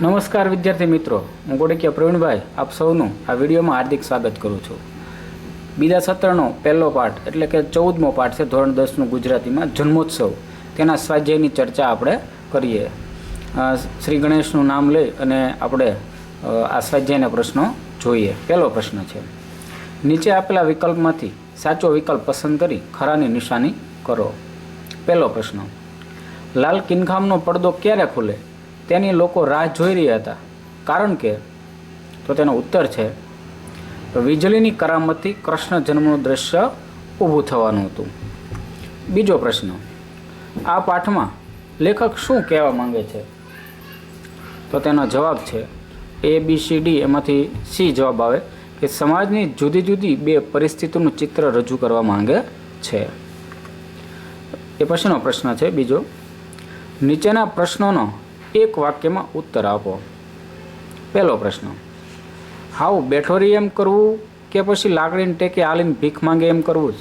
નમસ્કાર વિદ્યાર્થી મિત્રો, હું ગોડકિયા પ્રવીણભાઈ, આપ સૌનું આ વિડીયોમાં હાર્દિક સ્વાગત કરું છું. બીજા સત્રનો પહેલો પાઠ, એટલે કે ચૌદમો પાઠ છે ધોરણ દસનું ગુજરાતીમાં, જન્મોત્સવ. તેના સ્વાધ્યાયની ચર્ચા આપણે કરીએ. શ્રી ગણેશનું નામ લઈ અને આપણે આ સ્વાધ્યાયના પ્રશ્નો જોઈએ. પહેલો પ્રશ્ન છે, નીચે આપેલા વિકલ્પમાંથી સાચો વિકલ્પ પસંદ કરી ખરાની નિશાની કરો. પહેલો પ્રશ્ન, લાલ કિનખામનો પડદો ક્યારે ખુલે? તેની લોકો રાહ જોઈ રહ્યા હતા. કારણ કે, તો તેનો ઉત્તર છે વીજળીની કરામતથી કૃષ્ણ જન્મનું દ્રશ્ય ઊભું થવાનું હતું. બીજો પ્રશ્ન, આ પાઠમાં લેખક શું કહેવા માંગે છે? તો તેનો જવાબ છે એ બી સી ડી એમાંથી સી જવાબ આવે કે સમાજની જુદી જુદી બે પરિસ્થિતિનું ચિત્ર રજૂ કરવા માંગે છે. એ પછીનો પ્રશ્ન છે બીજો, નીચેના પ્રશ્નોનો એક વાક્યમાં ઉત્તર આપો. પહેલો પ્રશ્ન હાવ બેઠો રહી એમ કરવું કે પછી લાકડીને ટેકે આલીને ભીખ માંગે એમ કરવું જ?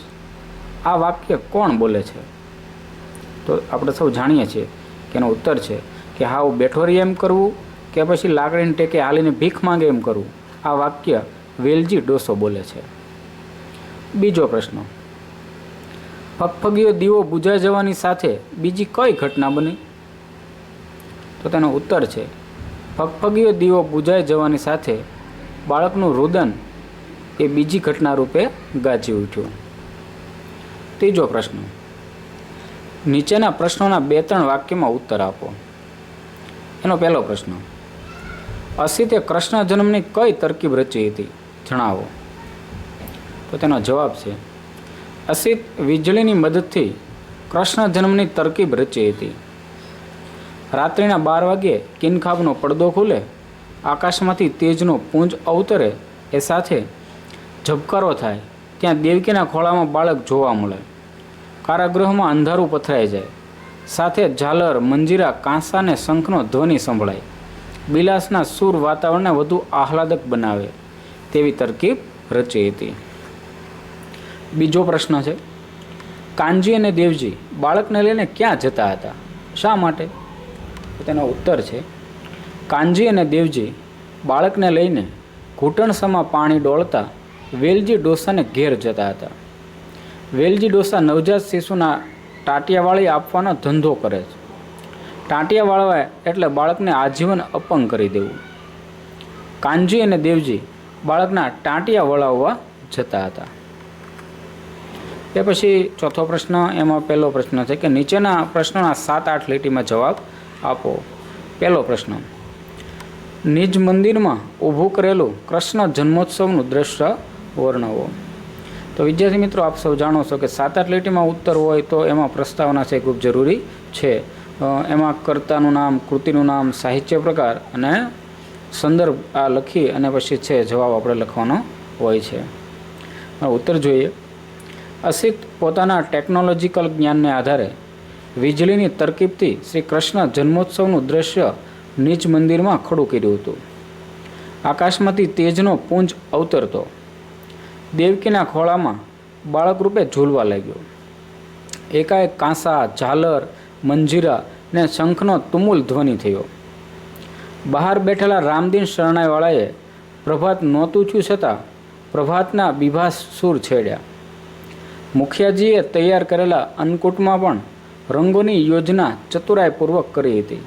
આ વાક્ય કોણ બોલે છે? તો આપણે સૌ જાણીએ છીએ કે એનો ઉત્તર છે કે હાવ બેઠો રહી એમ કરવું કે પછી લાકડીને ટેકે આલીને ભીખ માંગે એમ કરવું? આ વાક્ય વેલજી ડોસો બોલે છે. બીજો પ્રશ્ન ફગફગીયો દીવો બુજાઈ જવાની સાથે બીજી કઈ ઘટના બની? તો તેનો ઉત્તર છે. ફગફગીયો દીવો બુજાઈ જવાની સાથે બાળકનું રુદન એ બીજી ઘટના રૂપે ગાજી ઉઠ્યું. ત્રીજો પ્રશ્ન. નીચેના પ્રશ્નોના બે ત્રણ વાક્યમાં ઉત્તર આપો. એનો પહેલો પ્રશ્ન. અસિતે કૃષ્ણ જન્મની કઈ તરકીબ રચી હતી? જણાવો. તો તેનો જવાબ છે. અસિત વીજળીની મદદથી કૃષ્ણ જન્મની તરકીબ રચી હતી. રાત્રિના બાર વાગ્યે કિનખાબનો પડદો ખુલે, આકાશમાંથી તેજનો પૂંજ અવતરે, એ સાથે ઝબકારો થાય, ત્યાં દેવકીના ખોળામાં બાળક જોવા મળે. કારાગૃહમાં અંધારું પથરાઈ જાય. સાથે ઝાલર, મંજીરા, કાંસા અને શંખનો ધ્વનિ સંભળાય. બિલાસના સૂર વાતાવરણને વધુ આહલાદક બનાવે, તેવી તરકીબ રચી હતી. બીજો પ્રશ્ન છે, કાનજી અને દેવજી બાળકને લઈને ક્યાં જતા હતા? શા માટે? તેનો ઉત્તર છે, કાનજી અને દેવજી બાળકને લઈને ઘૂંટણસમાં પાણી ડોળતા વેલજી ડોસાને ઘેર જતા હતા. વેલજી ડોસા નવજાત શિશુના ટાંટિયાવાળી આપવાનો ધંધો કરે છે. ટાંટિયા એટલે બાળકને આજીવન અપંગ કરી દેવું. કાનજી અને દેવજી બાળકના ટાંટિયા વળાવવા જતા હતા. એ પછી ચોથો પ્રશ્ન, એમાં પહેલો પ્રશ્ન છે કે નીચેના પ્રશ્નોના સાત આઠ લીટીમાં જવાબ આપો. પહેલો પ્રશ્ન. નિજ મંદિરમાં ઊભું કરેલું કૃષ્ણ જન્મોત્સવનું દ્રશ્ય વર્ણવો. તો વિદ્યાર્થી મિત્રો, આપ સૌ જાણો છો કે સાત આઠ લીટીમાં ઉત્તર હોય તો એમાં પ્રસ્તાવના છે ખૂબ જરૂરી છે. એમાં કર્તાનું નામ, કૃતિનું નામ, સાહિત્ય પ્રકાર અને સંદર્ભ આ લખી અને પછી છે જવાબ આપણે લખવાનો હોય છે. ઉત્તર જોઈએ. અસિત પોતાના ટેકનોલોજીકલ જ્ઞાનને આધારે વીજળીની તરકીબથી શ્રી કૃષ્ણ જન્મોત્સવનું દ્રશ્ય નીચ મંદિરમાં ખડું કર્યું હતું. આકાશમાંથી તેજનો પુંજ અવતરતો. દેવકીના ખોળામાં બાળક રૂપે ઝૂલવા લાગ્યો. એકાએક કાંસા, ઝાલર, મંજીરા ને શંખનો તુમુલ ધ્વનિ થયો. બહાર બેઠેલા રામદીન શરણાઈવાળાએ પ્રભાત નહોતું થયું છતાં પ્રભાતના બીભાસ સૂર છેડ્યા. મુખિયાજીએ તૈયાર કરેલા અન્નકૂટમાં પણ રંગોની યોજના ચતુરાઈપૂર્વક કરી હતી.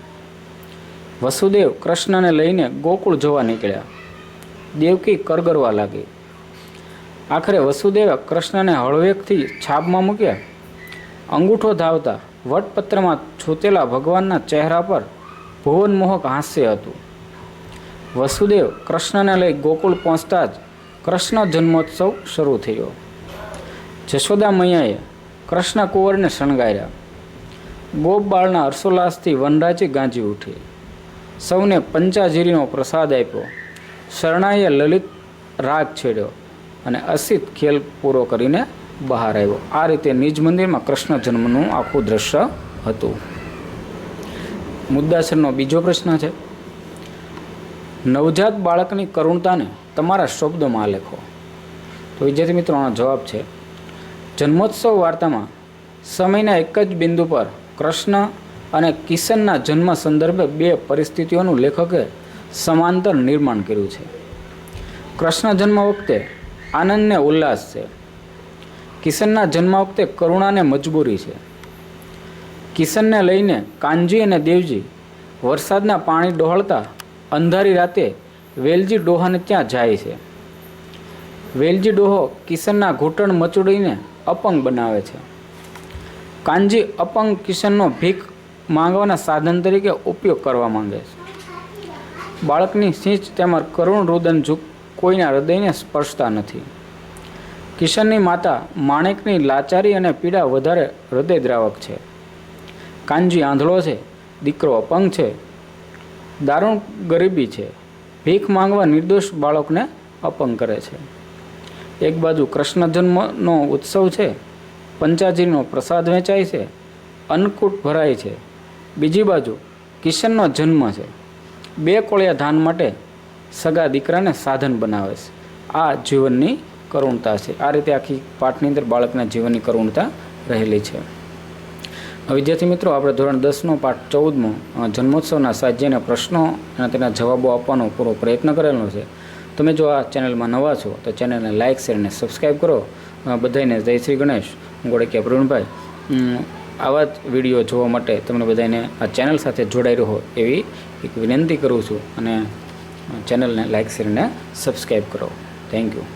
વસુદેવ કૃષ્ણને લઈને ગોકુળ જવા નીકળ્યા. દેવકી કરગરવા લાગી. આખરે વસુદેવે કૃષ્ણને હળવેકથી છાબમાં મૂક્યા. અંગૂઠો ધાવતા વટપત્રમાં છૂતેલા ભગવાનના ચહેરા પર ભુવનમોહક હાસ્ય હતું. વસુદેવ કૃષ્ણને લઈ ગોકુળ પહોંચતા જ કૃષ્ણ જન્મોત્સવ શરૂ થયો. જશોદા મૈયાએ કૃષ્ણ કુંવરને શણગાર્યા. ગોપ બાળના હર્ષોલ્લાસથી વનરાજી ગાંજી ઉઠી. સૌને પંચાજીરીનો પ્રસાદ આપ્યો. શરણાઈએ લલિત રાગ છેડ્યો અને અસિત ખેલ પૂરો કરીને બહાર આવ્યો. આ રીતે નિજ મંદિરમાં કૃષ્ણ જન્મનું આખું દ્રશ્ય હતું. મુદ્દાસરનો બીજો પ્રશ્ન છે. નવજાત બાળકની કરુણતાને તમારા શબ્દોમાં લેખો. તો વિદ્યાર્થી મિત્રોનો જવાબ છે. જન્મોત્સવ વાર્તામાં સમયના એક જ બિંદુ પર કૃષ્ણ અને કિશનના જન્મ સંદર્ભે બે પરિસ્થિતિઓનું લેખકે સમાંતર નિર્માણ કર્યું છે. કૃષ્ણ જન્મ વખતે આનંદને ઉલ્લાસ છે. કિશનના જન્મ વખતે કરુણાને મજબૂરી છે. કિશનને લઈને કાનજી અને દેવજી વરસાદના પાણી ડહોળતા અંધારી રાતે વેલજી ડોહાને ત્યાં જાય છે. વેલજી ડોહો કિશનના ઘૂંટણ મચોડીને અપંગ બનાવે છે. કાનજી અપંગ કિશનનો ભીખ માંગવાના સાધન તરીકે ઉપયોગ કરવા માંગે છે. બાળકની સિંચ તેમજ કરુણ રુદન ઝૂક કોઈના હૃદયને સ્પર્શતા નથી. કિશનની માતા માણેકની લાચારી અને પીડા વધારે હૃદયદ્રાવક છે. કાનજી આંધળો છે, દીકરો અપંગ છે, દારૂણ ગરીબી છે. ભીખ માંગવા નિર્દોષ બાળકને અપંગ કરે છે. એક બાજુ કૃષ્ણ જન્મનો ઉત્સવ છે પંચાજીનો પ્રસાદ વેચાય છે, અન્નકૂટ ભરાય છે. બીજી બાજુ કિશનનો જન્મ છે. બે કોળિયા ધાન માટે સગા દીકરાને સાધન બનાવે છે. આ જીવનની કરુણતા છે. આ રીતે આખી પાઠની અંદર બાળકના જીવનની કરુણતા રહેલી છે. વિદ્યાર્થી મિત્રો, આપણે ધોરણ દસનો પાઠ ચૌદમો જન્મોત્સવના સાહિત્યના પ્રશ્નો અને તેના જવાબો આપવાનો પૂરો પ્રયત્ન કરેલો છે. તમે જો આ ચેનલમાં નવા છો, તો ચેનલને લાઇક, શેર અને સબસ્ક્રાઈબ કરો. બધાને જય શ્રી ગણેશ. હું ગોળકિયા પ્રવીણભાઈ. આવા જ વીડિયો જોવા માટે તમને બધાને આ ચેનલ સાથે જોડાઈ રહો એવી એક વિનંતી કરું છું અને ચેનલને લાઇક શેર અને સબસ્ક્રાઈબ કરો. Thank you